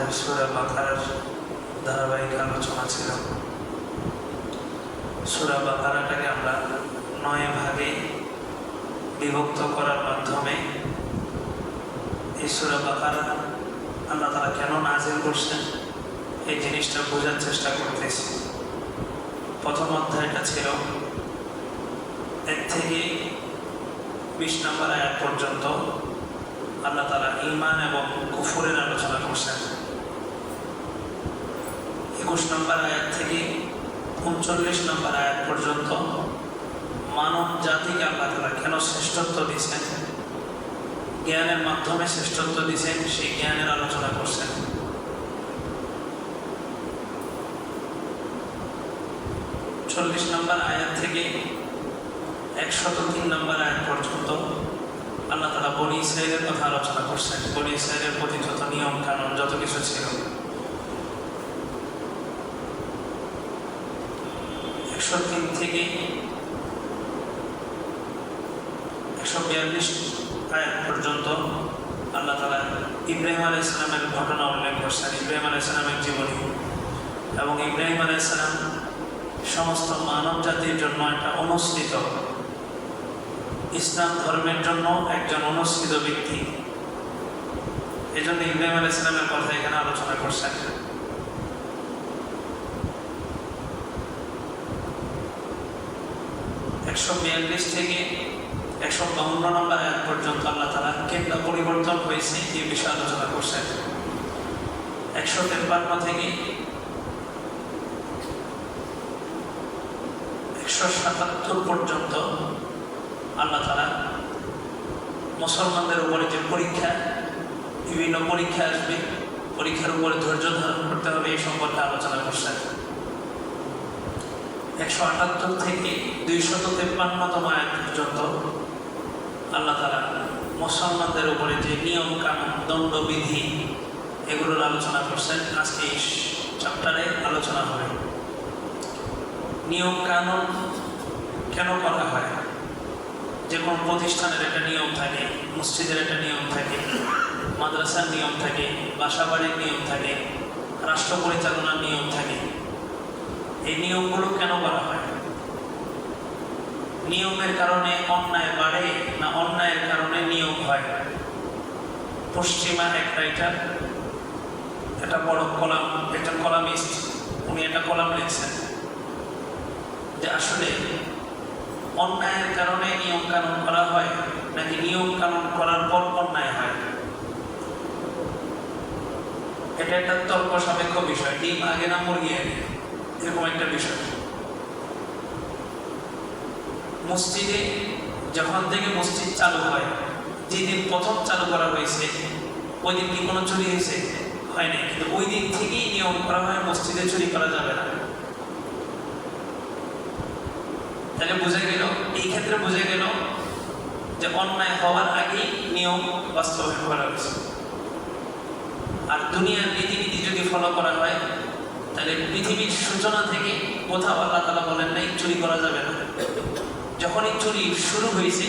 আমাদের সুরা বাকারার ধারাবাহিক আলোচনা ছিল। সুরা বাকারাটাকে আমরা নয় ভাগে বিভক্ত করার মাধ্যমে এই সুরা বাকারা আল্লাহ তারা কেন নাজিল করছেন এই জিনিসটা বোঝার চেষ্টা করতেছি। প্রথম অধ্যায়টা ছিল এক থেকে বিশ নম্বর আয়াত পর্যন্ত আল্লাহ তালা ইমান এবং কুফুরের আলোচনা করছেন। একুশ নম্বর আয়াত থেকে উনচল্লিশ নম্বর আয়াত পর্যন্ত মানব জাতিকে আল্লাহ তালা কেন শ্রেষ্ঠত্ব দিয়েছেন? জ্ঞানের মাধ্যমে শ্রেষ্ঠত্ব দিয়েছেন, সেই জ্ঞানের আলোচনা করছেন। চল্লিশ নম্বর আয়াত থেকে একশত তিন নম্বর আয়াত পর্যন্ত আল্লাহ তালা বনি ইসরায়েলের কথা আলোচনা করছেন। বনি ইসরায়েলের প্রতি যত নিয়ম কানুন যত কিছু ছিল একশো তিন থেকে একশো বিয়াল্লিশ আয়াত পর্যন্ত আল্লাহ তালা ইব্রাহিম আলাই ইসলামের ঘটনা উল্লেখ করছেন। ইব্রাহিম আলাই ইসলামের জীবনী এবং ইব্রাহিম আলাই ইসলাম সমস্ত মানব জাতির জন্য একটা অনুসৃত ইসলাম ধর্মের জন্য একজন অনুসৃত ব্যক্তি। এই জন্য ইব্রাহিম আলাই ইসলামের কথা এখানে আলোচনা করছেন। একশো বিয়াল্লিশ থেকে একশো বাউন্ন নম্বর আয়াত পর্যন্ত আল্লাহ তালা কেন্দ্র পরিবর্তন হয়েছে এই বিষয়ে আলোচনা করছেন। একশো তেপ্পান্ন থেকে একশো সাতাত্তর পর্যন্ত আল্লাহ তালা মুসলমানদের উপরে যে পরীক্ষা, বিভিন্ন পরীক্ষা আসবে, পরীক্ষার উপরে ধৈর্য ধারণ করতে হবে এই সম্পর্কে আলোচনা করছেন। একশো আটাত্তর থেকে দুইশত তেপ্পান্নতম আয়াত পর্যন্ত আল্লাহ তালা মুসলমানদের উপরে যে নিয়ম কানুন দণ্ডবিধি এগুলোর আলোচনা করছেন। আজকে এই চ্যাপ্টারে আলোচনা হবে। নিয়ম কানুন কেন করা হয়? যে কোনো প্রতিষ্ঠানের একটা নিয়ম থাকে, মসজিদের একটা নিয়ম থাকে, মাদ্রাসার নিয়ম থাকে, বাসাবাড়ির নিয়ম থাকে, রাষ্ট্র পরিচালনার নিয়ম থাকে। এই নিয়মগুলো কেন করা হয়? নিয়মের কারণে অন্যায় বাড়ে না অন্যায়ের কারণে নিয়ম হয়? পশ্চিমা এক রাইটার একটা বড় কলাম, একটা কলামিস্ট, উনি একটা কলাম লিখছেন যে আসলে অন্যায়ের কারণে নিয়ম কানুন করা হয় নাকি নিয়ম কানুন করার পর অন্যায় হয়? এটা একটা তর্ক সাপেক্ষ বিষয়। ডিম আগে না মুরগি আগে? এরকম একটা বিষয়। মসজিদে যখন থেকে মসজিদ চালু হয়, যেদিন প্রথম চালু করা হয়েছে, ওই দিন কি কোনো চুরি হয়েছে? হয় নাই। কিন্তু ওই দিন থেকেই নিয়ম করা হয়, মসজিদে চুরি করা যাবে না। তাহলে বোঝা গেল, এই ক্ষেত্রে বোঝা গেল যে অন্যায় হওয়ার আগেই নিয়ম বাস্তবায়ন করা হয়েছে। আর দুনিয়ার রীতিনীতি যদি ফলো করা হয় তাহলে পৃথিবীর সূচনা থেকে কোথাও আল্লাহ তালা বলেন নাই, চুরি করা যাবে না। যখনই চুরি শুরু হয়েছে,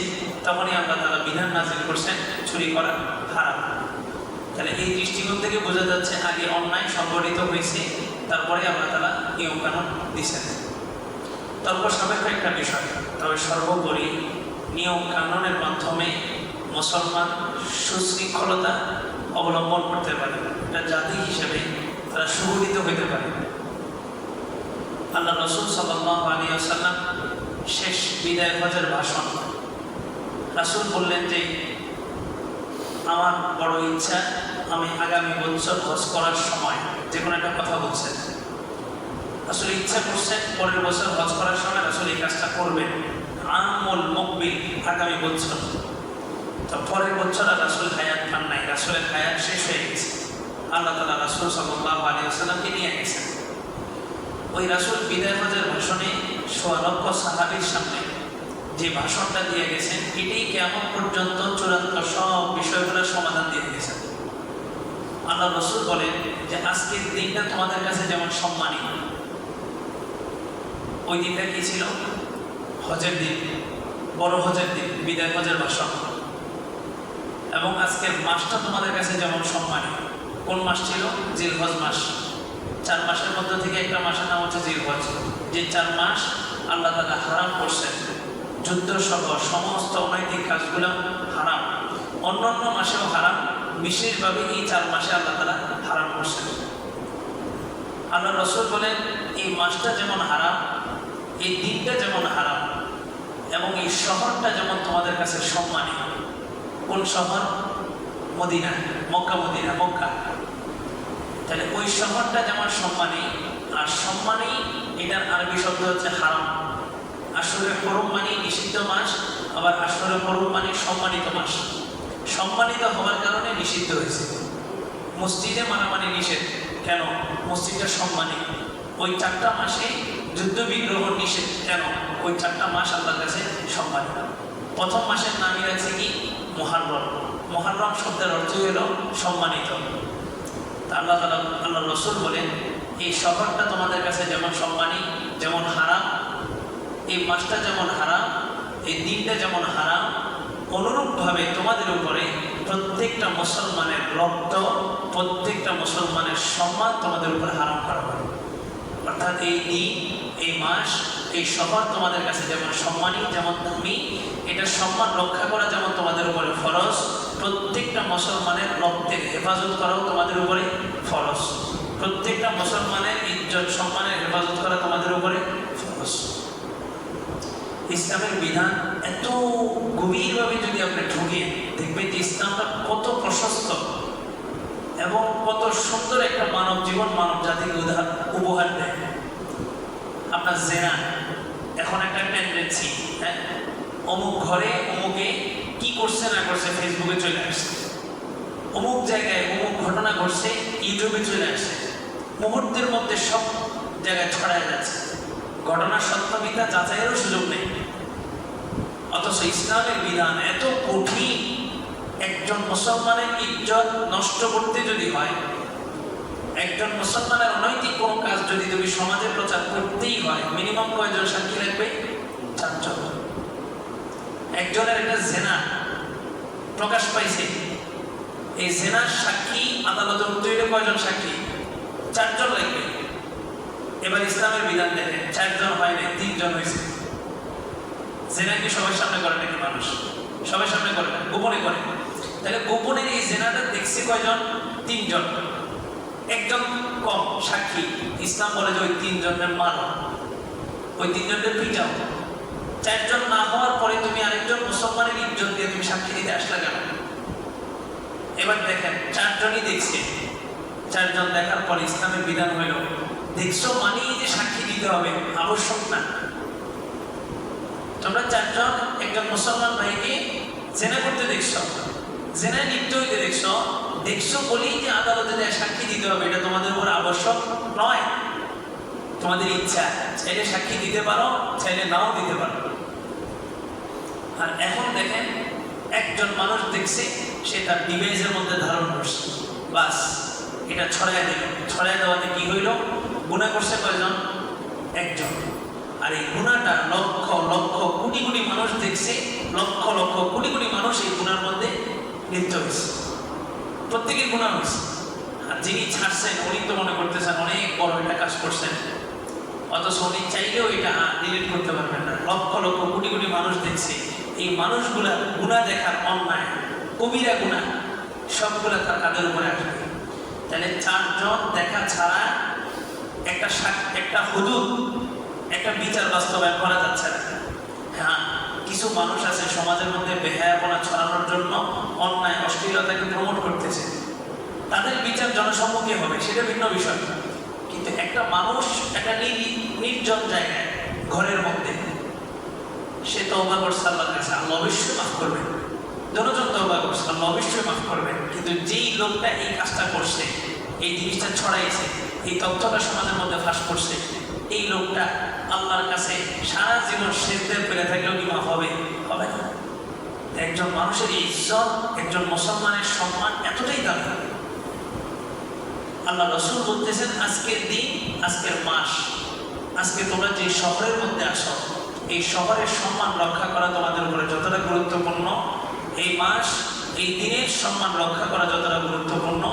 তখনই আল্লাহ তালা বিধান নাজিল করছেন, চুরি করা হারাম। তাহলে এই দৃষ্টিকোণ থেকে বোঝা যাচ্ছে, আগে অন্যায় সংগঠিত হয়েছে, তারপরে আল্লাহ তালা নিয়ম কানুন দিচ্ছেন তর্ক সাপেক্ষ একটা বিষয়, তবে সর্বোপরি নিয়ম কানুনের মাধ্যমে মুসলমান সুশৃঙ্খলতা অবলম্বন করতে পারে। এটা জাতি হিসেবে তারা সুগঠিত হইতে পারে। আল্লাহ রসুল সাল্লাহ আলী আসাল্লাম শেষ বিদায় হজের ভাষণ। রাসুল বললেন যে, আমার বড় ইচ্ছা, আমি আগামী বছর হজ করার সময় যে কোনো একটা কথা বলছেন। আসলে ইচ্ছা করছেন পরের বছর হজ করার সময় আসলে এই কাজটা করবেন। আমল মকবিল আগামী বছর। তো পরের বছর আর রাসুল হায়াত পান নাই, রাসুলের হায়াত শেষ হয়ে গেছে। আল্লাহ তালা রাসুল সাল্লাহ আলী আসাল্লামকে নিয়ে গেছেন ওই রাসুল বিদায় হজের ভাষণে সোয়া লক্ষ সাহাবির সামনে যে ভাষণটা দিয়ে গেছেন, এটাই কেমন পর্যন্ত চূড়ান্ত সব বিষয়গুলোর সমাধান দিয়ে গেছেন আল্লাহ রসুল বলেন যে, আজকের দিনটা তোমাদের কাছে যেমন সম্মানী, ওই দিনটা কি ছিল? হজের দিন, বড় হজের দিন, বিদায় হজের ভাষণ। এবং আজকের মাসটা তোমাদের কাছে যেমন সম্মানী কোন মাস ছিল? জিলহজ মাস। চার মাসের মধ্যে থেকে একটা মাসের নাম হচ্ছে জিলহজ। যে চার মাস আল্লাহ তালা হারাম করছেন। যুদ্ধ সহ সমস্ত অনৈতিক কাজগুলো হারাম। অন্যান্য মাসেও হারাম। বিশেষভাবে এই চার মাসে আল্লাহ তালা হারাম করছেন। আল্লাহ রসুল বলেন, এই মাসটা যেমন হারাম, এই দিনটা যেমন হারাম এবং এই শহরটা যেমন তোমাদের কাছে সম্মানীয়। কোন শহর? Medina, Mecca Medina, Mecca. তাহলে ওই শহরটা যেমন সম্মানী, আর সম্মানী, এটার আরবি শব্দ হচ্ছে হারাম। আসলে হরম মানে নিষিদ্ধ মাস, আবার আসলে হরম মানে সম্মানিত মাস। সম্মানিত হওয়ার কারণে নিষিদ্ধ হয়েছে। মসজিদে মারামারি নিষেধ। কেন? মসজিদটা সম্মানী। ওই চারটা মাসে যুদ্ধ বিগ্রহ নিষেধ। কেন? ওই চারটা মাস আল্লাহর কাছে সম্মানিত প্রথম মাসের নামই আছে কি? মহারম মহারম শব্দের অর্থ হল সম্মানিত। আল্লাহ তালা আল্লাহ রসুল বলেন, এই শহরটা তোমাদের কাছে যেমন সম্মানী, যেমন হারাম, এই মাসটা যেমন হারাম, এই দিনটা যেমন হারাম, অনুরূপভাবে তোমাদের উপরে প্রত্যেকটা মুসলমানের রক্ত, প্রত্যেকটা মুসলমানের সম্মান তোমাদের উপরে হারাম করা হবে। অর্থাৎ এই দিন, এই মাস এই শহর তোমাদের কাছে যেমন সম্মানী, যেমন দামি এটা সম্মান রক্ষা করা যেমন তোমাদের উপরে ফরজ, প্রত্যেকটা মুসলমানের রক্তের হেফাজত করাও তোমাদের উপরে ফরজ। প্রত্যেকটা মুসলমানের ইজ্জত, সম্মানের হেফাজত করা তোমাদের উপরে ফরজ। ইসলামের বিধান এত গভীরভাবে যদি আপনি ঢুকিয়ে দেখবেন যে ইসলামটা কত প্রশস্ত এবং কত সুন্দর একটা মানব জীবন মানব জাতিকে উপহার দেয়। আপনার জেনা। এখন একটা টেন্ডেন্সি হ্যাঁ? অমুক ঘরে, অমুকে কি করছে, না করছে ফেসবুকে চলে আসছে। অমুক জায়গায় অমুক ঘটনা ঘটছে ইউটিউবে চলে আসছে। মুহূর্তের মধ্যে সব জায়গায় ছড়ায় যাচ্ছে। ঘটনার সত্যমিতা যাচাইয়েরও সুযোগ নেই। অথচ ইসলামের বিধান এত কঠিন, একজন মুসলমানের ইজ্জত নষ্ট করতে যদি হয় একজন মুসলমানের অনৈতিক কোনো কাজ যদি তুমি সমাজে প্রচার করতেই হয় মিনিমাম কয়জন সাক্ষী লাগবে চারজন। একজনের একটা জেনা প্রকাশ পাইছে। এই জেনার সাক্ষী আদালতে উঠতে কয়জন সাক্ষী? চারজন লাগবে। এবার ইসলামের বিধান দেখেন, চারজন হয় নাই, তিনজন হয়েছে জেনা কি সবার সামনে করে নাকি মানুষ? সবার সামনে করে না, গোপনে করে। তাহলে গোপনের এই জেনাটা দেখছে কয়জন? তিনজন। একজন কম সাক্ষী। ইসলাম বলে যে ওই তিনজনের মানো ওই তিনজনের পিটাও চারজন না হওয়ার পরে তুমি আরেকজন মুসলমানের ইজ্জত দিয়ে তুমি সাক্ষী দিতে আসলে কেন? এবার দেখেন, চারজনই দেখছে। চারজন দেখার পর ইসলামের বিধান হইল, দেখছ মানেই যে সাক্ষী দিতে হবে, আবশ্যক না। তোমরা চারজন একজন মুসলমান ভাইকে জেনা করতে দেখছ জেনায় লিপ্ত হইতে দেখছ দেখছ বলেই যে আদালতে সাক্ষী দিতে হবে, এটা তোমাদের উপর আবশ্যক নয়। তোমাদের ইচ্ছা চাইলে সাক্ষী দিতে পারো চাইলে নাও দিতে পারো। আর এখন দেখেন, একজন মানুষ দেখছে, সে তার ডিভাইসের মধ্যে ধারণ করছে। বাস, এটা ছড়াই দিল। ছড়াই দেওয়াতে কি হইল? গুণা করছে কয়জন? একজন। আর এই গুণাটা লক্ষ লক্ষ, কোটি কোটি মানুষ দেখছে, লক্ষ লক্ষ, কোটি কোটি মানুষ এই গুণার মধ্যে লিপ্ত হয়েছে। প্রত্যেকের গুণা হয়েছে। আর যিনি ছাড়ছেন, উনি তো মনে করতেছেন অনেক বড় একটা কাজ করছেন। অথচ উনি চাইলেও এটা ডিলিট করতে পারবেন না। লক্ষ লক্ষ কোটি কোটি মানুষ দেখছে, এই মানুষগুলা গুণা দেখার অন্যায়, কবিরা গুণা, সবগুলা তার কাদের উপরে আসবে? তাহলে চারজন দেখা ছাড়া একটা একটা হুদুদ, একটা বিচার বাস্তবায়ন করা যাচ্ছে না। কিছু মানুষ আছে সমাজের মধ্যে বেহায়াপনা ছড়ানোর জন্য অন্যায়, অশ্লীলতাকে প্রমোট করতেছে। তাদের বিচার জনসম্মুখে হবে, সেটা ভিন্ন বিষয়। কিন্তু একটা মানুষ একটা নির্জন জায়গায়, ঘরের মধ্যে, সে তওবা করছে আল্লাহর কাছে। আল্লাহ অবশ্যই মাফ করবেন। জনজন তওবা করছে, আল্লাহ অবশ্যই মাফ করবেন। কিন্তু যেই লোকটা এই কাজটা করছে, এই জিনিসটা ছড়াইছে, এই তথ্যটা সমাজের মধ্যে ফাঁস করছে এই লোকটা আল্লাহর কাছে সারা জীবন শেষদের পেরে থাকলেও কি মাফ হবে? হবে না। একজন মানুষের ইজ্জত, একজন মুসলমানের সম্মান এতটাই দামি। আল্লাহ রসুল বলতেছেন, আজকের দিন, আজকের মাস, আজকে তোমরা যে শহরের মধ্যে আসো এই শহরের সম্মান রক্ষা করা তোমাদের উপরে যতটা গুরুত্বপূর্ণ, এই মাস, এই দিনের সম্মান রক্ষা করা যতটা গুরুত্বপূর্ণ,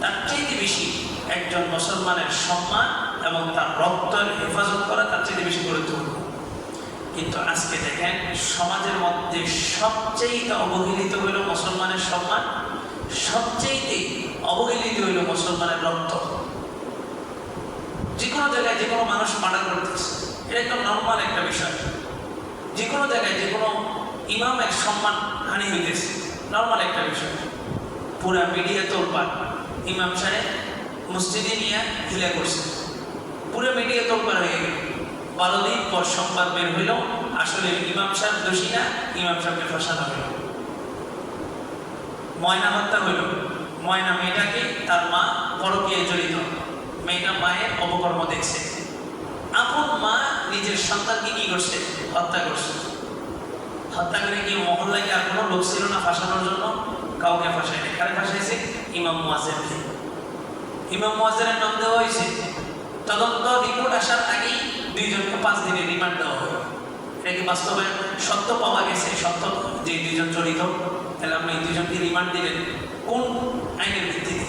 তার চাইতে বেশি একজন মুসলমানের সম্মান এবং তার রক্তের হেফাজত করা তার চাইতে বেশি গুরুত্বপূর্ণ। কিন্তু আজকে দেখেন, সমাজের মধ্যে সবচেয়ে অবহেলিত হইল মুসলমানের সম্মান, সবচেয়ে অবহেলিত হইল মুসলমানের রক্ত। যে কোনো জায়গায় যে কোনো মানুষ মার্ডার করতেছে এটা একদম নর্মাল একটা বিষয়। যে কোনো জায়গায় যে কোনো ইমামের সম্মান হানি হইতেছে। নর্মাল একটা বিষয়। পুরা মিডিয়া তোলপাট ইমাম সাহেব মসজিদে নিয়ে হিলা করছে। পুরো মিডিয়া তোলপাট হয়ে গেল। বারো দিন পর সংবাদ বের হইল, আসলে ইমাম সাহেব দোষী না, ইমাম সাহেবকে ফাঁসানো হইল। ময়না হত্যা হইল। ময়না মেয়েটাকে তার মা পরকীয়ায় জড়িত। মেয়েটা মায়ের অপকর্ম দেখছে। আপন মা নিজের সন্তানকে কি করছে? হত্যা করছে। হত্যা করে কি মহল্লায় আর কোনো লোক ছিল না ফাঁসানোর জন্য? কাউকে ফাঁসায়নি। কারে ফাঁসাইছে? ইমাম মুয়াজ্জেমকে ইমাম মুয়াজ্জেমের নাম দেওয়া হয়েছে তদন্ত রিপোর্ট আসার আগেই দুইজনকে পাঁচ দিনের রিমান্ড দেওয়া হলো। এটা বাস্তবে সত্য পাওয়া গেছে? সত্য যে দুইজন জড়িত, তাহলে আপনি দুইজনকে রিমান্ড দিলেন কোন আইনের ভিত্তিতে?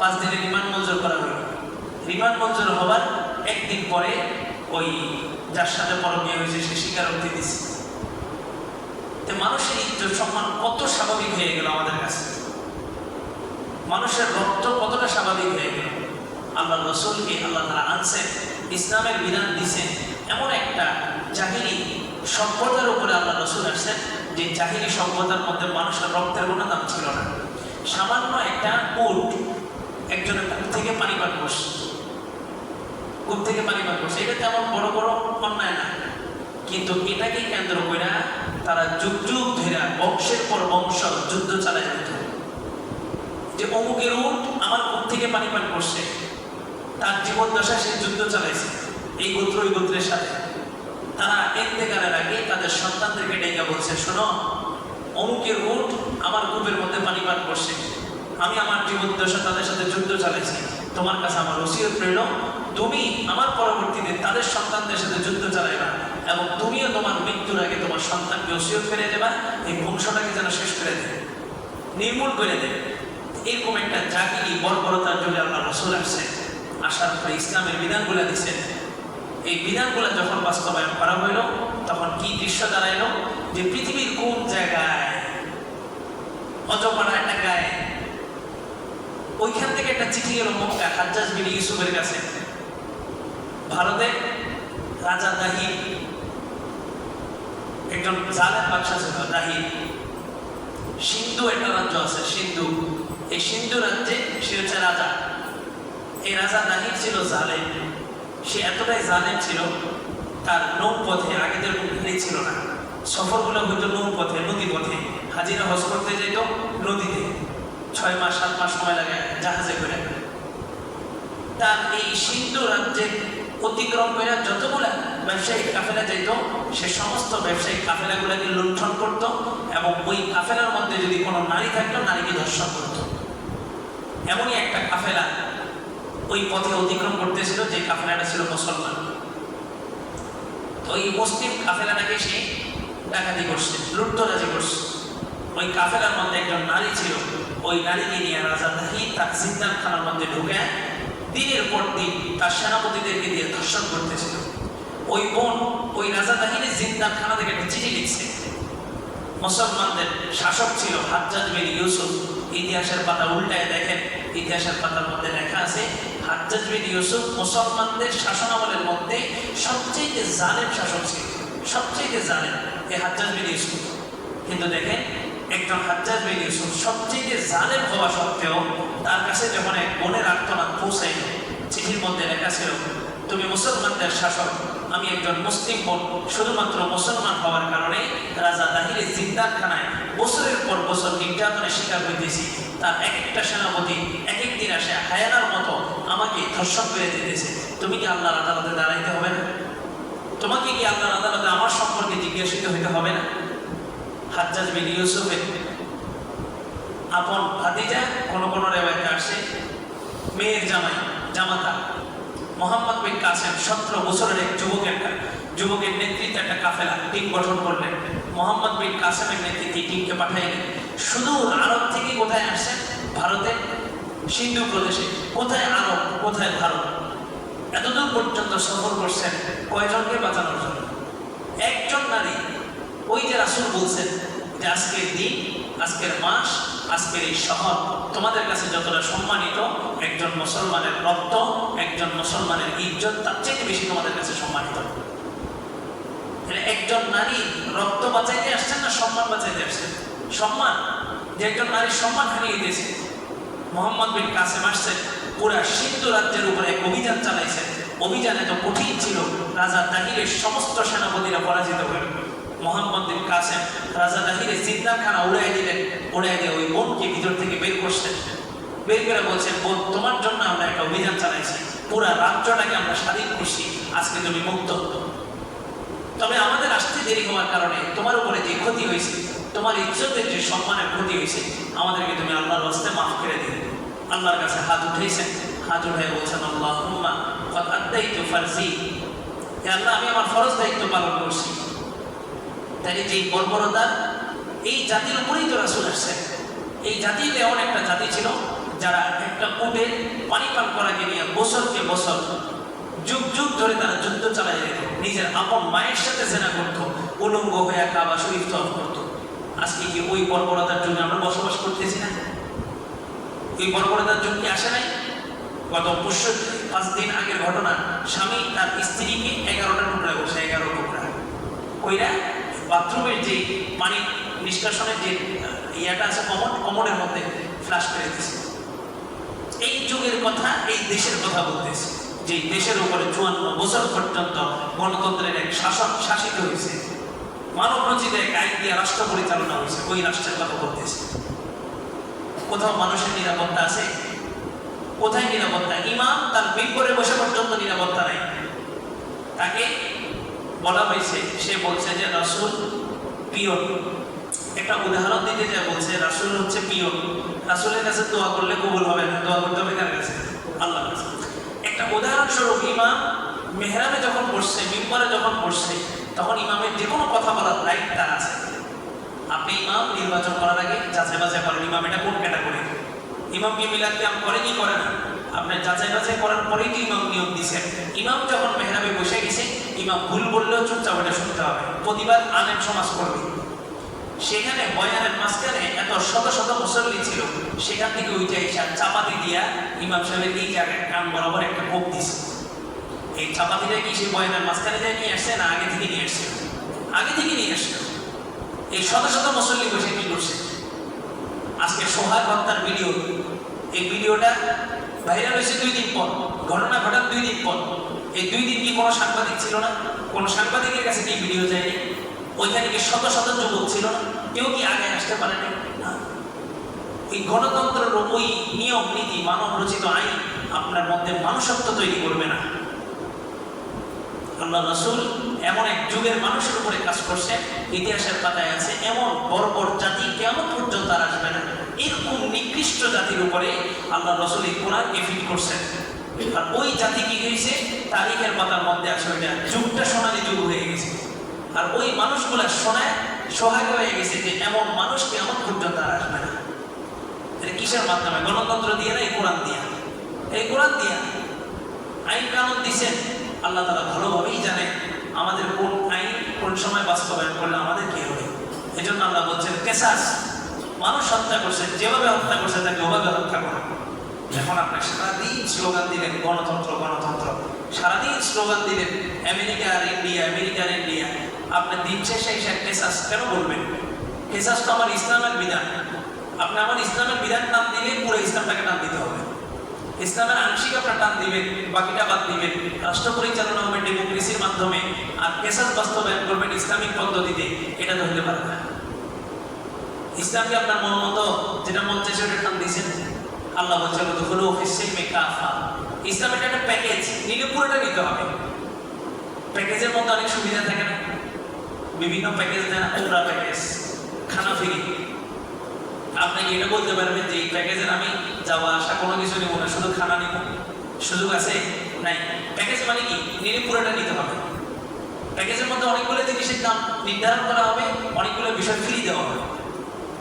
পাঁচ দিনের রিমান্ড মঞ্জুর করা হলো। রিমান্ড মঞ্জুর হওয়ার একদিন পরে ওই যার সাথে পরমীয় হয়েছে, সে স্বীকারোক্তি দিচ্ছে তো মানুষের ইজ্জত, সম্মান কত স্বাভাবিক হয়ে গেল আমাদের কাছে। মানুষের রক্ত কতটা স্বাভাবিক হয়ে গেল? আল্লাহ রসুলকে আল্লাহ তারা আনছেন, ইসলামের বিধান দিছেন, এমন একটা জাহিরি সভ্যতার উপরে আল্লাহ রসুল আসছেন, যে জাহিরি সভ্যতার মধ্যে মানুষের রক্তের কোনো দাম ছিল না। সামান্য একটা উট, একজনের কূপ থেকে পানি পান করছে। কূপ থেকে পানি পান করছে। এটা তেমন বড় বড় অন্যায় না। কিন্তু এটাকে কেন্দ্র করে তারা যুগ যুগ ধরে বংশের পর বংশ যুদ্ধ চালায়। যেত যে অমুকের উট আমার কূপ থেকে পানি পান করছে। তার জীবন দশায় সে যুদ্ধ চালাইছে, এই গোত্র ওই গোত্রের সাথে। তারা এতেকালের আগে তাদের সন্তানদেরকে ডেকে বলছে, শোনো, অমুকের উট আমার কূপের মধ্যে পানি পান করছে। আমি আমার জীবন দশা তাদের সাথে যুদ্ধ চালাইছি। তোমার কাছে আমার ওসিয়ত রইল। তুমি আমার পরবর্তীতে তাদের সন্তানদের সাথে যুদ্ধ চালাইবা এবং তুমিও তোমার মৃত্যুর আগে তোমার সন্তানকে ওসিয়ত ফেলে দেবা। এই বংশটাকে যেন শেষ করে দেবে নির্মূল করে দেবে এরকম একটা জাগিরি বর্বরতার জন্য আল্লাহ রসুল আসছে। আসার পরে ইসলামের বিধানগুলো দিচ্ছেন এই বিধানগুলো যখন বাস্তবায়ন করা হইল, তখন কি দৃশ্য দাঁড়াইল? যে পৃথিবীর কোন জায়গায় অজপাড়া একটা ওইখান থেকে একটা চিঠি গেল মক্কা হাজ্জাজ বিন ইউসুফের কাছে। ভারতে রাজা দাহির, একজন জালের বাদশা ছিল দাহির। সিন্ধু একটা রাজ্য আছে, সিন্ধু। এই সিন্ধু রাজ্যে সে হচ্ছে রাজা। এই রাজা নাহির ছিল জালেম। সে এতটাই জালেম ছিল, তার নৌপথে আগেদের গাড়ি ছিল না। সফরগুলো হইতো নৌপথে নদী পথে। হাজিরা হজ করতে যেত নদীতে। ছয় মাস, সাত মাস সময় লাগে জাহাজে করে। তার এই সিন্ধু রাজ্যে অতিক্রম করে যতগুলা ব্যবসায়িক কাফেলা যেত, সে সমস্ত ব্যবসায়িক কাফেলাগুলোকে লুণ্ঠন করত এবং ওই কাফেলার মধ্যে যদি কোনো নারী থাকতো, নারীকে ধর্ষণ করত। এমনই একটা কাফেলা ওই পথে অতিক্রম করতেছিল যে কাফেলাটা ছিল মুসলমান। তো ওই মুসলিম কাফেলাটাকে সে ডাকাতি করছে, লুটতরাজি করছে। ওই কাফেলার মধ্যে একজন নারী ছিল, ওই নারীকে নিয়ে রাজা দাহি তার জিন্দান খানার মধ্যে ঢুকে দিনের পর দিন তার সেনাপতিদেরকে দিয়ে ধর্ষণ করতেছিল। ওই বোন, ওই রাজা দাহিনী জিন্দান খানা থেকে একটা চিঠি লিখছে। মুসলমানদের শাসক ছিল হাজ্জাজ বিন ইউসুফ। ইতিহাসের পাতা উল্টায় দেখেন, ইতিহাসের পাতার মধ্যে লেখা আছে হাজ্জাজ বিন ইউসুফ মুসলমানদের শাসনামলের মধ্যে সবচেয়ে জালেম ছিল। সবচেয়ে জালেম হাজ্জাজ বিন ইউসুফ। কিন্তু দেখেন, একজন হাজ্জাজ বিন ইউসুফ সবচেয়ে জালেম হওয়া সত্ত্বেও তার কাছে যখন এক বোনের আর্তনাদ পৌঁছাইল, চিঠির মধ্যে লেখা ছিল, তুমি মুসলমানদের শাসক আমি একজন মুসলিম বোন, শুধুমাত্র মুসলমান হওয়ার কারণে রাজা দাহিরের জিন্দারখানায় বছরের পর বছর নির্যাতনের শিকার হইতেছি। তার এক একটা সেনাপতি এক এক দিন আসে, হায়ানার মতো আমাকে ধর্ষণ করে দিতেছে। তুমি কি আল্লাহর আদালতে দাঁড়াইতে হবে না? তোমাকে কি আল্লাহর আদালতে আমার সম্পর্কে জিজ্ঞাসিত হইতে হবে না? হাজ্জাজ বিন ইউসুফের আপন ভাতিজা কোনো কোনো রেবায়তে আসে, মেয়ের জামাই, জামাতা মোহাম্মদ বিন কাসেম, সতেরো বছরের এক যুবকের যুবকের নেতৃত্বে একটা কাফেলা টিম গঠন করলেন। মোহাম্মদ বিন কাসেমের নেতৃত্বে টিমকে পাঠাইলেন। শুধু আরব থেকে কোথায় আসছেন? ভারতে, সিন্ধু প্রদেশে। কোথায় আরব, কোথায় ভারত? এতদূর পর্যন্ত সফর করছেন কয়জনকে বাঁচানোর জন্য? একজন নারী, ওই যে রাসুল বলছেন যে আজকের দিন, আজকের মাস আজকের এই শহর তোমাদের কাছে যতটা সম্মানিত, একজন মুসলমানের রক্ত, একজন মুসলমানের ইজ্জত, তার চেয়ে বেশি তোমাদের কাছে সম্মানিত। একজন নারী রক্ত বাঁচাইতে আসছেন না সম্মান বাঁচাইতে আসছেন? সম্মান? যে একজন নারীর সম্মান হারিয়ে দিয়েছে মোহাম্মদ বিন কাসেম আসছেন পুরা সিন্ধু রাজ্যের উপরে এক অভিযান চালাইছেন অভিযান এত কঠিন ছিল, রাজা তাহিরের সমস্ত সেনাপতিরা পরাজিত হয়ে মোহাম্মদ বিন কাসেম রাজা তাহিরের জিন্দাখানা উড়াই দিলেন উড়াই দিয়ে ওই বোনকে ভিতর থেকে বের করছেন। বের করে বলছেন, বোন, তোমার জন্য আমরা একটা অভিযান চালাইছি। পুরা রাজ্যটাকে আমরা স্বাধীন করছি। আজকে তুমি মুক্ত তবে আমাদের আসতে দেরি হওয়ার কারণে তোমার উপরে যে ক্ষতি হয়েছে, তোমার ইজ্জতের যে সম্মানের ক্ষতি হয়েছে, আমাদেরকে তুমি আল্লাহর হস্তে মাফ করে দিবে আল্লাহর কাছে হাত উঠেছেন হাত উঠে বলছেন আল্লাহ হুম্মা আদাইতু ফারজি। হে আল্লাহ, আমি আমার ফরজ দায়িত্ব পালন করছি। তাই যে বর্বরতা এই জাতির উপরেই তো রাসুল আসছে এই জাতিতে এমন একটা জাতি ছিল যারা একটা উঠে পানি পান করাকে নিয়ে বছরকে বছর, যুগ যুগ ধরে তারা যুদ্ধ চালাই যেত। নিজের আপন মায়ের সাথে জেনা করতো, উলঙ্গ হয়ে কাবা শরীফ তফ করতো। আজকে কি ওই বর্বরতার যুগে আমরা বসবাস করতেছি না? ওই বর্বরতার যুগ কি আসে নাই? গত পরশু পাঁচ দিন আগের ঘটনা, স্বামী তার স্ত্রীকে এগারোটা টুকরা করছে এগারো টুকরা। কইরা বাথরুমের যে পানি নিষ্কাশনের যে ইয়াটা আছে কমন কমনের মধ্যে ফ্লাশ করে দিয়েছে। এই যুগের কথা, এই দেশের কথা বলতেছে যে দেশের উপরে চুয়ান্ন বছর পর্যন্ত গণতন্ত্রের এক শাসন শাসিত হয়েছে। মানব রচিত এক আইন দিয়ে রাষ্ট্র পরিচালনা হয়েছে। ওই রাষ্ট্রের কথা বলতেছে। কোথাও মানুষের নিরাপত্তা আছে? কোথায় নিরাপত্তা? ইমাম তার বিপরে বসে পর্যন্ত নিরাপত্তা নাই। তাকে বলা হয়েছে, সে বলছে যে রাসুল পিয়ন একটা উদাহরণ দিতে যা বলছে, রাসুল হচ্ছে পিয়ন রাসুলের কাছে দোয়া করলে কবুল হবে না, দোয়া করতে হবে কার কাছে? আল্লাহ একটা উদাহরণস্বরূপ, ইমাম মেহরাবে যখন বসছে, মিম্বরে যখন বসছে, তখন ইমামের যে কোনো কথা বলার রাইট তার আছে। আপনি ইমাম, নির্বাচন করার আগে যাচাই বাছাই করেন ইমাম এটা কোন ক্যাটাগরি। ইমাম কি মিলাদ ব্যায়াম করে কি করে না? আপনার যাচাই বাছাই করার পরেই তো ইমাম নিয়ম দিছেন ইমাম যখন মেহরাবে বসে গেছে ইমাম ভুল বললেও চুপচাপ এটা শুনতে হবে। প্রতিবাদ আলেম সমাজ করবে। সেখানে বয়ানের মাঝখানে এত শত শত মুসল্লি ছিল, সেখান থেকে ওইটা এসে চাপাতি দিয়া ইমাম সাহেবের এই জায়গায় কান বরাবর একটা কোপ দিছে। এই চাপাতিটা কি সেই বয়ানের মাঝখানে যায় নিয়ে আসছে না আগে থেকে নিয়ে আসছে? আগে থেকে নিয়ে আসছে। এই শত শত মুসল্লি বসে কি করছে? আজকে সোহাগ হত্যার ভিডিও। এই ভিডিওটা ভাইরাল হয়েছে দুই দিন পর, ঘটনা ঘটার দুই দিন পর। এই দুই দিন কি কোনো সাংবাদিক ছিল না? কোনো সাংবাদিকের কাছে কি ভিডিও যায়নি? ওইখানে কি শত শত যুবক ছিল না? কেউ কি আগে আসতে পারেনি না। এই গণতন্ত্রের ওই নিয়ম, নীতি, মানব রচিত আইন আপনার মধ্যে মানুষত্ব তৈরি করবে না। আল্লাহ রসুল এমন এক যুগের মানুষের উপরে কাজ করছে, ইতিহাসের পাতায় আছে, এমন বড় জাতি কেমন পর্যন্ত আর আসবে না। এরকম নিকৃষ্ট জাতির উপরে আল্লাহ রসুল এই কোরআন এফিট করছেন। আর ওই জাতি কি হয়েছে? তারিখের পাতার মধ্যে আসে ওইটা যুগটা সোনালি যুগ হয়ে গেছে। আর ওই মানুষগুলা শোনায় সহায় হয়ে গেছে যে এমন মানুষ কেমন পর্যন্ত আর আসবে না। এটা কিসের মাধ্যমে? গণতন্ত্র দিয়ে না এই কোরআন দিয়া? এই কোরআন দিয়া? আইন কানুন দিছেন। আল্লাহ তালা ভালোভাবেই জানে আমাদের কোন আইন কোন সময় বাস্তবায়ন করলে আমাদের কি হবে। এই জন্য আল্লাহ বলছেন, কেসাস, মানুষ হত্যা করছে, যেভাবে হত্যা করছে তাকে ওভাবে হত্যা করো। এখন আপনি সারাদিন স্লোগান দিলেন, গণতন্ত্র গণতন্ত্র, সারাদিন স্লোগান দিলেন, আমেরিকা আর ইন্ডিয়া, আমেরিকা আর ইন্ডিয়া আপনি দিন শেষে এসে কেসাস কেন বলবেন? কেসাস তো আমার ইসলামের বিধান। আপনি আমার ইসলামের বিধান নাম দিলে পুরো ইসলামটাকে নাম দিতে হবে। ইসলামের আংশিক আপনার টান দিবেন, বাকিটা বাদ দিবেন। রাষ্ট্র পরিচালনা হবে ডেমোক্রেসির মাধ্যমে, আর কেসাস বাস্তবায়ন করবেন ইসলামিক পদ্ধতিতে, এটা ধরতে পারে না। ইসলামকে আপনার মন মতো, যেটা মন চাইছে ওটা টান দিয়েছেন? আল্লাহ বলছে হলো ফিসিলমে কাফা। ইসলাম এটা একটা প্যাকেজ, নিলে পুরোটা নিতে হবে। প্যাকেজের মধ্যে অনেক সুবিধা থাকে না। বিভিন্ন প্যাকেজ দেন, পুরা প্যাকেজ, খানা ফ্রি। আপনি কি এটা বলতে পারবেন যে এই প্যাকেজের আমি যাওয়া আসা কোনো কিছু নেব না, শুধু খানা নেব? সুযোগ আছে? নাই। প্যাকেজ মানে কি? নিলে পুরোটা নিতে হবে। প্যাকেজের মধ্যে অনেকগুলো জিনিসের দাম নির্ধারণ করা হবে, অনেকগুলো বিষয় ফ্রি দেওয়া হবে।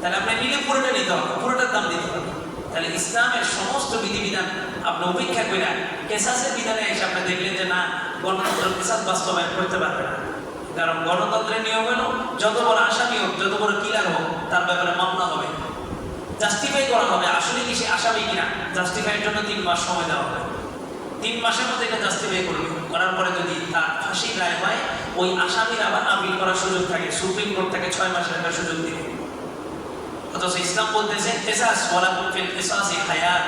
তাহলে আপনি নিলে পুরোটা নিতে হবে, পুরোটার দাম দিতে হবে। তাহলে ইসলামের সমস্ত বিধিবিধান আপনি উপেক্ষা করে কেসাসের বিধানে এসে আপনি দেখলেন যে না গণতন্ত্র কেসাস বাস্তবায়ন করতে পারবে না। কারণ গণতন্ত্রের নিয়ম হলো, যত বড় আসামি হোক, যত বড় কিলার হোক, তার ব্যাপারে মামলা হবে। জাস্টিফাই করা হবে, আসলে কি সে আসামি কিনা জাস্টিফাইয়ের জন্য তিন মাস সময় দেওয়া হবে। তিন মাসের মধ্যে এটা জাস্টিফাই করবে। করার পরে যদি তার ফাঁসি রায় হয়, ওই আসামির আবার আপিল করার সুযোগ থাকে সুপ্রিম কোর্ট তাকে ছয় মাসের একটা সুযোগ দিবে। অথচ ইসলাম বলতেছে এসাস ওয়ালা ফিল এসাস হায়াত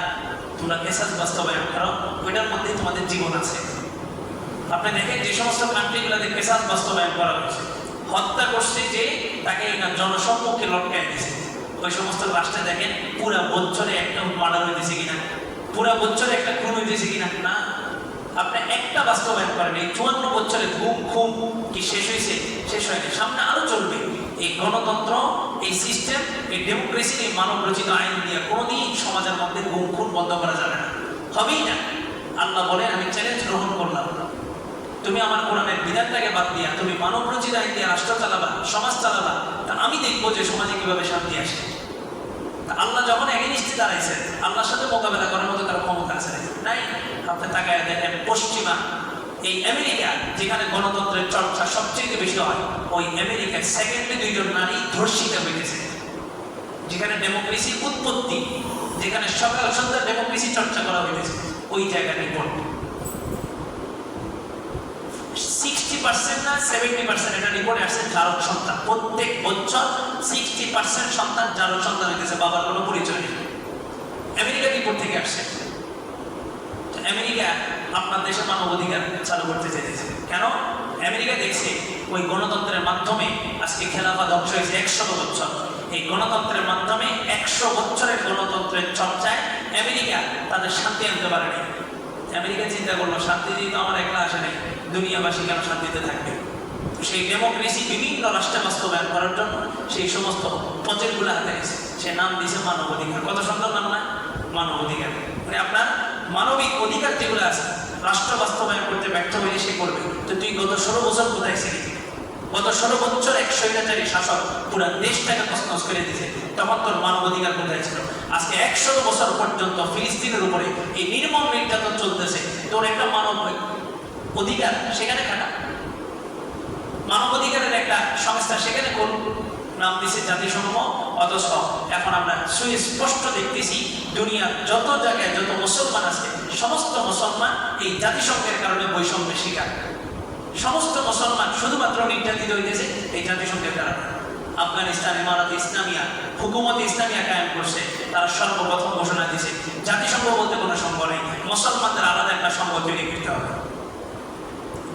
তোমরা এসাস বাস্তবায়ন করো ওইটার মধ্যে তোমাদের জীবন আছে আপনি দেখেন যে সমস্ত কান্ট্রিগুলোতে পেশাজ বাস্তবায়ন করা হয়েছে হত্যা করছে যে, তাকে জনসম্মুখে লটকায় দিয়েছে ওই সমস্ত রাষ্ট্রে দেখেন পুরা বছরে একটা মার্ডার হইতেছে কিনা? পুরা বছরে একটা খুন হইতেছে কিনা? না। আপনি একটা বাস্তবায়ন করেন, এই চুয়ান্ন বছরে ঘুম খুম কি শেষ হয়েছে শেষ হয়নি। সামনে আরও চলবে। এই গণতন্ত্র, এই সিস্টেম এই ডেমোক্রেসি এই মানব রচিত আইন দিয়ে কোনোদিন সমাজের মধ্যে ঘুম খুন বন্ধ করা যাবে না। হবেই না। আল্লাহ বলে আমি চ্যালেঞ্জ গ্রহণ করলাম। তুমি আমার কোরআনের বিধানটাকে বাদ দিয়া, তুমি মানব রচিত আইন দিয়ে রাষ্ট্র চালাবা, সমাজ চালাবা, তা আমি দেখব যে সমাজে কীভাবে শান্তি আসে। আল্লাহ যখন এগেনিস্টে দাঁড়াইছে, আল্লাহর সাথে মোকাবেলা করার মতো তার ক্ষমতা আছে নাই। আপনি তাকায় দেখেন, পশ্চিমা, এই আমেরিকা, যেখানে গণতন্ত্রের চর্চা সবচেয়ে বেশি হয়, ওই আমেরিকায় সেকেন্ডে দুইজন নারী ধর্ষিত হইতেছে। যেখানে ডেমোক্রেসির উৎপত্তি, যেখানে সকাল সন্ধ্যা ডেমোক্রেসি চর্চা করা হয়েছে ওই জায়গা রিপোর্ট সিক্সটি পার্সেন্ট না সেভেন্টি পার্সেন্ট এটা রিপোর্টে আসছে জারক সন্তান। প্রত্যেক বছর সিক্সটি পার্সেন্ট সন্তান জারক সন্তান হইতেছে, বাবার কোনো পরিচয় নেই। আমেরিকা রিপোর্ট থেকে আসছে। আমেরিকা আপনার দেশে মানব অধিকার চালু করতে চেয়েছে কেন? আমেরিকা দেখছে ওই গণতন্ত্রের মাধ্যমে আজকে খেলাফা ধ্বংস হয়েছে একশো বছর। এই গণতন্ত্রের মাধ্যমে একশো বছরের গণতন্ত্রের চর্চায় আমেরিকা তাদের শান্তি আনতে পারেনি আমেরিকা চিন্তা করল, শান্তি দিয়ে তো আমার একলা আসে নাই, দুনিয়াবাসী কেন শান্তিতে থাকবে? সেই ডেমোক্রেসি বিভিন্ন রাষ্ট্রে বাস্তবায়ন করার জন্য সেই সমস্ত প্রজেক্টগুলো হাতে নিয়েছে। সে নাম দিয়েছে মানব অধিকার কত সুন্দর নাম না? মানব অধিকার মানে আপনার মানবিক অধিকার যেগুলো আছে, রাষ্ট্র বাস্তবায়ন করতে ব্যর্থ হয়ে সে করবে। তো তুই গত ষোলো বছর কোথায় ছিলি? গত ষোলো বছর এক স্বৈরাচারী শাসক পুরো দেশটাকে তসনস করে দিয়েছে। তখন তোর মানব অধিকার কোথায় ছিল? আজকে একশো বছর পর্যন্ত ফিলিস্তিনের উপরে এই নির্মম নির্যাতন চলতেছে। তোর একটা মানব অধিকার সেখানে খাটা। মানব অধিকারের একটা সংস্থা সেখানে কোন নাম দিছে জাতিসংঘ? অথচ এখন আমরা সুস্পষ্ট দেখতেছি, দুনিয়ার যত জায়গায় যত মুসলমান আছে, সমস্ত মুসলমান এই জাতিসংঘের কারণে বৈষম্যের শিকার। সমস্ত মুসলমান শুধুমাত্র নির্যাতিত হইতেছে, এই জাতিসংঘের কারণে আফগানিস্তান, ইমারত ইসলামিয়া, হুকুমত ইসলামিয়া কায়েম করছে, তারা সর্বপ্রথম ঘোষণা দিয়েছে, জাতিসংঘ বলতে কোনো সংঘ নেই, মুসলমানদের আলাদা একটা সংঘ তৈরি করতে হবে।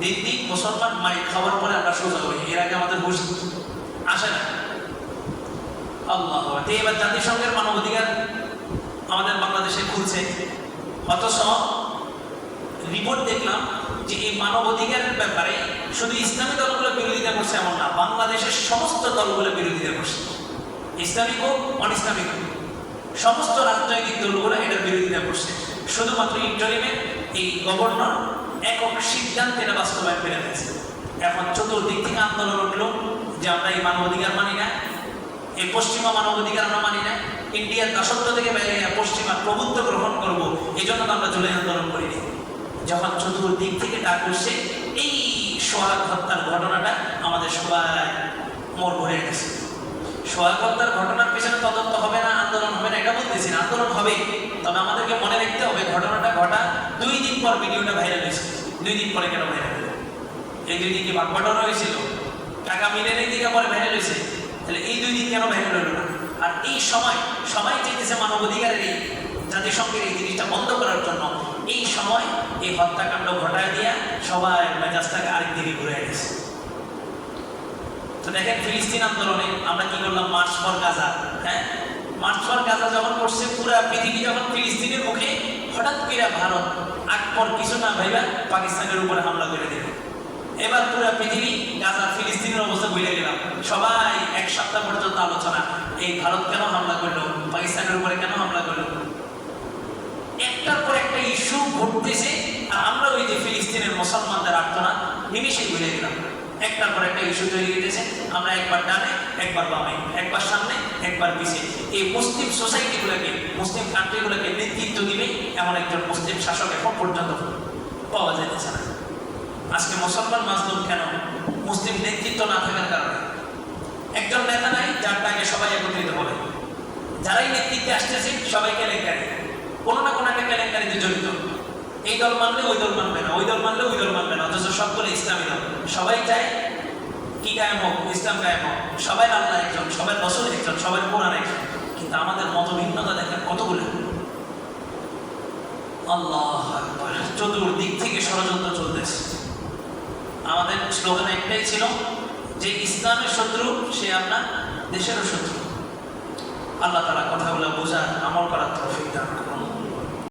দিন দিন মুসলমান মাই খাওয়ার পরে আমরা সোজা হই, এর আগে আমাদের হুশ আসে না। আল্লাহ এবার জাতিসংঘের মানবাধিকার আমাদের বাংলাদেশে খুলছে। অথচ রিপোর্ট দেখলাম যে এই মানবাধিকারের ব্যাপারে শুধু ইসলামী দলগুলো বিরোধিতা করছে এমন না, বাংলাদেশের সমস্ত দলগুলো বিরোধিতা করছে। ইসলামিক হোক অন ইসলামিক হোক, সমস্ত রাজনৈতিক দলগুলো এটার বিরোধিতা করছে। শুধুমাত্র ইন্টারিমের এই গভর্নর একক সিদ্ধান্ত এটা বাস্তবায়ন করে দিয়েছে এখন চতুর্দিক থেকে আন্দোলন উঠল যে আমরা এই মানবাধিকার মানি না, এই পশ্চিমা মানবাধিকার আমরা মানি না, ইন্ডিয়ার দাসত্ব থেকে বাইরে পশ্চিমা প্রভুত্ব গ্রহণ করব এই জন্য আমরা জুলাই আন্দোলন করিনি। যখন চতুর্দিক থেকে ডাক করছে এই সোহাগ হত্যার ঘটনাটা আমাদের সবাই মোড় ভরে গেছে। সোহাগ হত্যার ঘটনার পেছনে তদন্ত হবে না, আন্দোলন হবে না, এটা বলতেছি না। আন্দোলন হবে। তবে আমাদেরকে মনে রাখতে হবে, ঘটনাটা ঘটা দুই দিন পর ভিডিওটা ভাইরাল হয়েছে। দুই দিন পরে কেন ভাইরাল এই দুই দিন কি ভাগবাটনা হয়েছিল। টাকা মিলে এই দিকে পরে ভাইরাল হয়েছে। তাহলে এই দুই দিন কেন ভাইরাল হলো না? আর এই সময়, সবাই চাইতেছে মানবাধিকারের এই জাতিসংঘের এই জিনিসটা বন্ধ করার জন্য এই সময় এই হত্যাকাণ্ড ঘটায় দিয়া সবাই মেজাজটাকে আরেক দিকে ঘুরে গেছে তো দেখেন ফিলিস্তিন আন্দোলনে আমরা কি করলাম? মার্চ ফর গাজা হ্যাঁ? মার্চ ফর গাজা যখন করছে, পুরা পৃথিবী যখন ফিলিস্তিনের মুখে হঠাৎ করে ভারত আকবর কিছু না ভাইবা পাকিস্তানের উপরে হামলা করে দিল। এবার পুরো পৃথিবী গাজা ফিলিস্তিনের অবস্থা বুঝে গেলাম। সবাই এক সপ্তাহ পর্যন্ত আলোচনা, এই ভারত কেন হামলা করল? পাকিস্তানের উপরে কেন হামলা করল? একটার পর একটা ইস্যু ঘটতেছে, আর আমরা ওই যে ফিলিস্তিনের মুসলমানদের আর্থনা নিমিশেই বুঝে গেলাম। একটার পর একটা ইস্যু তৈরি হইতেছে, আমরা একবার ডানে, একবার বামে, একবার সামনে, একবার পিছিয়ে এই মুসলিম সোসাইটিগুলোকে, মুসলিম কান্ট্রিগুলোকে নেতৃত্ব দিবে এমন একজন মুসলিম শাসক এখন পর্যন্ত পাওয়া যাইতেছে না। আজকে মুসলমান মাজলুম কেন? মুসলিম নেতৃত্ব না থাকার কারণে। একজন নেতা নাই, যার ডাকে সবাই একত্রিত হবে। যারাই নেতৃত্বে আসতেছে সবাই কেলেঙ্কারি কোনো না কোনো একটা কেলেঙ্কারিতে জড়িত। এই দল মানলে ওই দল মানবে না, ওই দল মানলে ওই দল মানবে না, অথচ সবগুলো ইসলামী দল। সবাই চায় কি কায়েম হোক, ইসলাম কায়েম হোক। সবাই আল্লাহ একজন, সবাই রসুল একজন, সবাই কোরআন একজন। কিন্তু আমাদের মত ভিন্নতা দেখেন কতগুলো? আল্লাহ। চতুর্দিক থেকে ষড়যন্ত্র চলতেছে। আমাদের স্লোগান একটাই ছিল যে ইসলামের শত্রু, সে আপনার দেশেরও শত্রু। আল্লাহ তালা কথাগুলো বোঝার আমল করার তৌফিক দান করুন।